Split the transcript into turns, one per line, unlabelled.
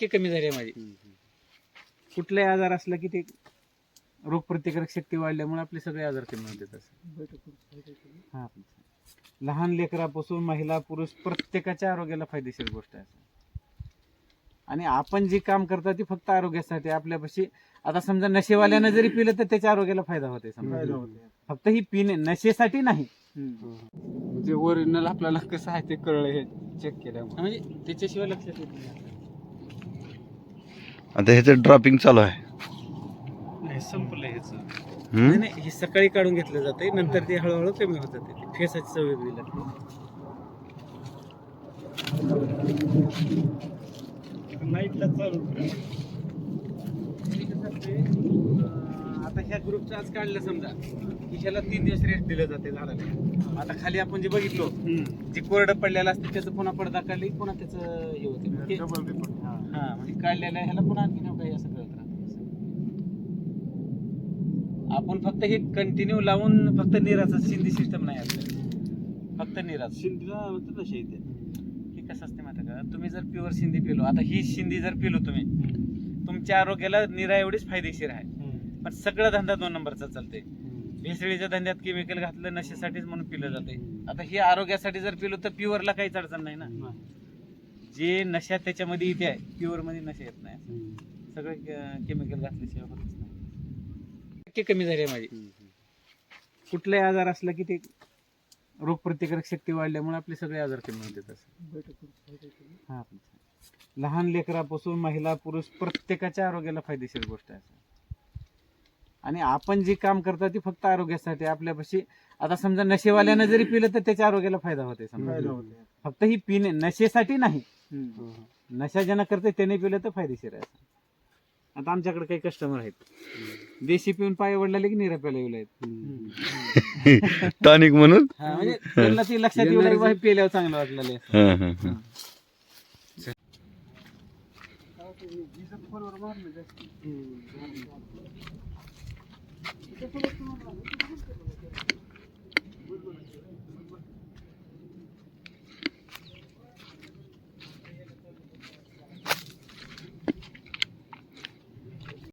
टक्के कमी झाली आहे माझी. कुठलाही आजार असला की ते रोगप्रतिकारक शक्ती वाढल्यामुळे आपले सगळे आजार कमी होते तसं हा लहान लेकरापासून महिला पुरुष प्रत्येकाच्या आरोग्याला फायदेशीर गोष्ट आहे आणि आपण जे काम करतो ते फक्त आरोग्यासाठी. आपल्यापाशी आता समजा नशेवाल्यानं जरी पिलं तर त्याच्या आरोग्याला फायदा होते समजा. फक्त ही पिणे नशेसाठी नाही.
म्हणजे ओरिजिनल आपल्याला कसं आहे ते कळलं हे चेक केल्यामुळे.
म्हणजे त्याच्याशिवाय लक्षात येत नाही.
आता ह्याचं ड्रॉपिंग चालू आहे.
नाही संपलं ह्याचं.
हम्म?
नाही नाही हे सकाळी काढून घेतलं जाते नंतर ते हळूहळू कमी होत जाते. ते फेसाची सवय वेगळी लागते. लाईटला चालू. आता ह्या ग्रुपचं आज काढलं समजा की ह्याला तीन दिवस रेस्ट दिलं जाते झाडाला. आता खाली आपण जे बघितलो जे कोरडं पडलेलं असते त्याचं पुन्हा पडदा काढली पुन्हा त्याचं हे होते. हा म्हणजे काढलेलं ह्याला पुन्हा आणखी काही असं कळत राहतं. आपण फक्त हे कंटिन्यू लावून फक्त निराचा सिंधी सिस्टम नाही आपल्याला फक्त निराच. हे कसं असते माहिती का? तुम्ही जर प्युअर सिंधी पिलो आता ही सिंधी जर पिलो तुम्ही तुमच्या आरोग्याला निरा एवढीच फायदेशीर आहे. पण सगळा धंदा दोन नंबरचा चालते भेसळीच्या धंद्यात केमिकल घातलं नशेसाठीच म्हणून पिलं जाते आता हे आरोग्यासाठी जर पिलो तर प्युअरला काहीच अडचण नाही ना. जे नशा त्याच्यामध्ये इथे आहे प्युअरमध्ये नशा येत नाही. सगळे केमिकल घातल्याशिवाय होतच नाही. टक्के कमी झाली आहे माझी. कुठलाही आजार असला की ते रोगप्रतिकारक शक्ती वाढल्यामुळे आपले सगळे आजार कमी होते तसं हा लहान लेकरापासून महिला पुरुष प्रत्येकाच्या आरोग्याला फायदेशीर गोष्ट आहे आणि आपण जे काम करतो ते फक्त आरोग्यासाठी आपल्यापाशी आता समजा नशेवाल्यानं जरी पिलं तर त्याच्या आरोग्याला फायदा होते समजा. फक्त ही पिणे नशेसाठी नाही. नशा ज्यांना करते त्याने पिलं तर फायदेशीर आहे. आता आमच्याकडे काही कस्टमर आहेत. देशी पिऊन पाय वडलेले की निराप्याला येऊ आहेत
टॉनिक म्हणून?
हा, म्हणजे त्यांना ती लक्षात येऊ लागली बा हे पेल्यावर चांगलं वाटलेलं आहे.
हा, हा, हा.